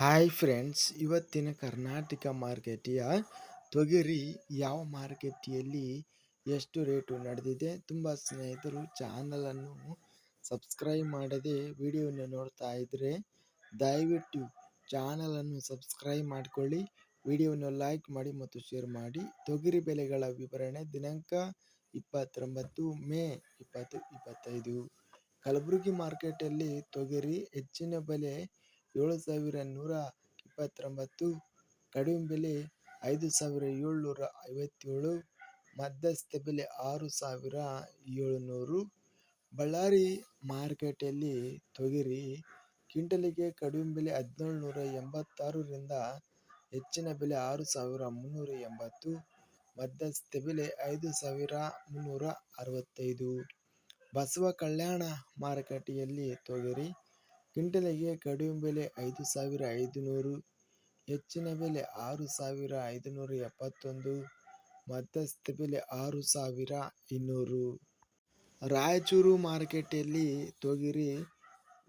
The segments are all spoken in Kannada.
ಹಾಯ್ ಫ್ರೆಂಡ್ಸ್ ಇವತ್ತಿನ ಕರ್ನಾಟಕ ಮಾರ್ಕೆಟಿಯ ತೊಗರಿ ಯಾವ ಮಾರ್ಕೆಟಿಯಲ್ಲಿ ಎಷ್ಟು ರೇಟು ನಡೆದಿದೆ ತುಂಬ ಸ್ನೇಹಿತರು ಚಾನಲನ್ನು ಸಬ್ಸ್ಕ್ರೈಬ್ ಮಾಡದೆ ವಿಡಿಯೋನ ನೋಡ್ತಾ ಇದ್ದರೆ ದಯವಿಟ್ಟು ಚಾನಲನ್ನು ಸಬ್ಸ್ಕ್ರೈಬ್ ಮಾಡಿಕೊಳ್ಳಿ ವಿಡಿಯೋನ ಲೈಕ್ ಮಾಡಿ ಮತ್ತು ಶೇರ್ ಮಾಡಿ. ತೊಗರಿ ಬೆಲೆಗಳ ವಿವರಣೆ ದಿನಾಂಕ ಇಪ್ಪತ್ತೊಂಬತ್ತು ಮೇ ಇಪ್ಪತ್ತು ಇಪ್ಪತ್ತೈದು. ಕಲಬುರಗಿ ಮಾರ್ಕೆಟಲ್ಲಿ ತೊಗರಿ ಹೆಚ್ಚಿನ ಬೆಲೆ ಏಳು ಸಾವಿರ ನೂರ ಇಪ್ಪತ್ತೊಂಬತ್ತು, ಕಡಿಮೆ ಬೆಲೆ ಐದು ಸಾವಿರ ಏಳ್ನೂರ ಐವತ್ತೇಳು, ಮಧ್ಯಸ್ಥ ಬೆಲೆ ಆರು ಸಾವಿರ ಏಳುನೂರು. ಬಳ್ಳಾರಿ ಮಾರ್ಕೆಟಲ್ಲಿ ತೊಗರಿ ಕ್ವಿಂಟಲಿಗೆ ಕಡಿಮೆ ಬೆಲೆ ಹದಿನೇಳು ನೂರ ಎಂಬತ್ತಾರರಿಂದ ಹೆಚ್ಚಿನ ಬೆಲೆ ಆರು ಸಾವಿರ ಮುನ್ನೂರ ಎಂಬತ್ತು, ಮಧ್ಯಸ್ಥ ಬೆಲೆ ಐದು ಸಾವಿರ ಮುನ್ನೂರ ಅರವತ್ತೈದು. ಬಸವ ಕಲ್ಯಾಣ ಮಾರುಕಟ್ಟೆಯಲ್ಲಿ ತೊಗರಿ ಕ್ವಿಂಟಲಿಗೆ ಕಡಿಮೆ ಬೆಲೆ ಐದು ಸಾವಿರ ಐದುನೂರು, ಹೆಚ್ಚಿನ ಬೆಲೆ ಆರು ಸಾವಿರ ಐದುನೂರ ಎಪ್ಪತ್ತೊಂದು, ಮಧ್ಯಸ್ಥ ಬೆಲೆ ಆರು ಸಾವಿರ ಇನ್ನೂರು. ರಾಯಚೂರು ಮಾರುಕಟ್ಟೆಯಲ್ಲಿ ತೊಗರಿ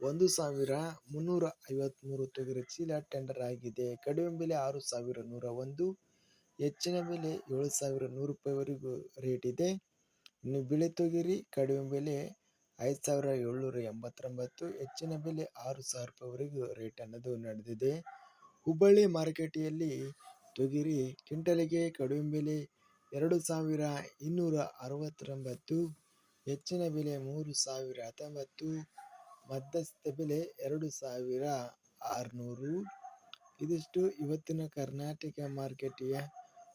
ಒಂದು ಸಾವಿರ ಮುನ್ನೂರ ಐವತ್ತ್ಮೂರು ತೊಗರಿ ಚೀಲ ಟೆಂಡರ್ ಆಗಿದೆ. ಕಡಿಮೆ ಬೆಲೆ ಆರು ಸಾವಿರ ನೂರ ಒಂದು ಹೆಚ್ಚಿನ ಬೆಲೆ ಏಳು ಸಾವಿರ ನೂರು ರೂಪಾಯಿವರೆಗೂ ರೇಟ್ ಇದೆ. ಇನ್ನು ಬಿಳಿ ತೊಗರಿ ಕಡಿಮೆ ಬೆಲೆ ಐದು ಸಾವಿರ ಏಳ್ನೂರ ಎಂಬತ್ತೊಂಬತ್ತು ಹೆಚ್ಚಿನ ಬೆಲೆ ಆರು ಸಾವಿರ ರೂಪಾಯಿವರೆಗೂ ರೇಟ್ ಅನ್ನೋದು ನಡೆದಿದೆ. ಹುಬ್ಬಳ್ಳಿ ಮಾರುಕಟ್ಟೆಯಲ್ಲಿ ತೊಗರಿ ಕ್ವಿಂಟಲಿಗೆ ಕಡಿಮೆ ಬೆಲೆ ಎರಡು ಸಾವಿರ ಇನ್ನೂರ ಅರವತ್ತೊಂಬತ್ತು, ಹೆಚ್ಚಿನ ಬೆಲೆ ಮೂರು ಸಾವಿರ ಹತ್ತೊಂಬತ್ತು, ಮಧ್ಯಸ್ಥ ಬೆಲೆ ಎರಡು ಸಾವಿರ ಆರುನೂರು. ಇದಿಷ್ಟು ಇವತ್ತಿನ ಕರ್ನಾಟಕ ಮಾರ್ಕೆಟಿಯ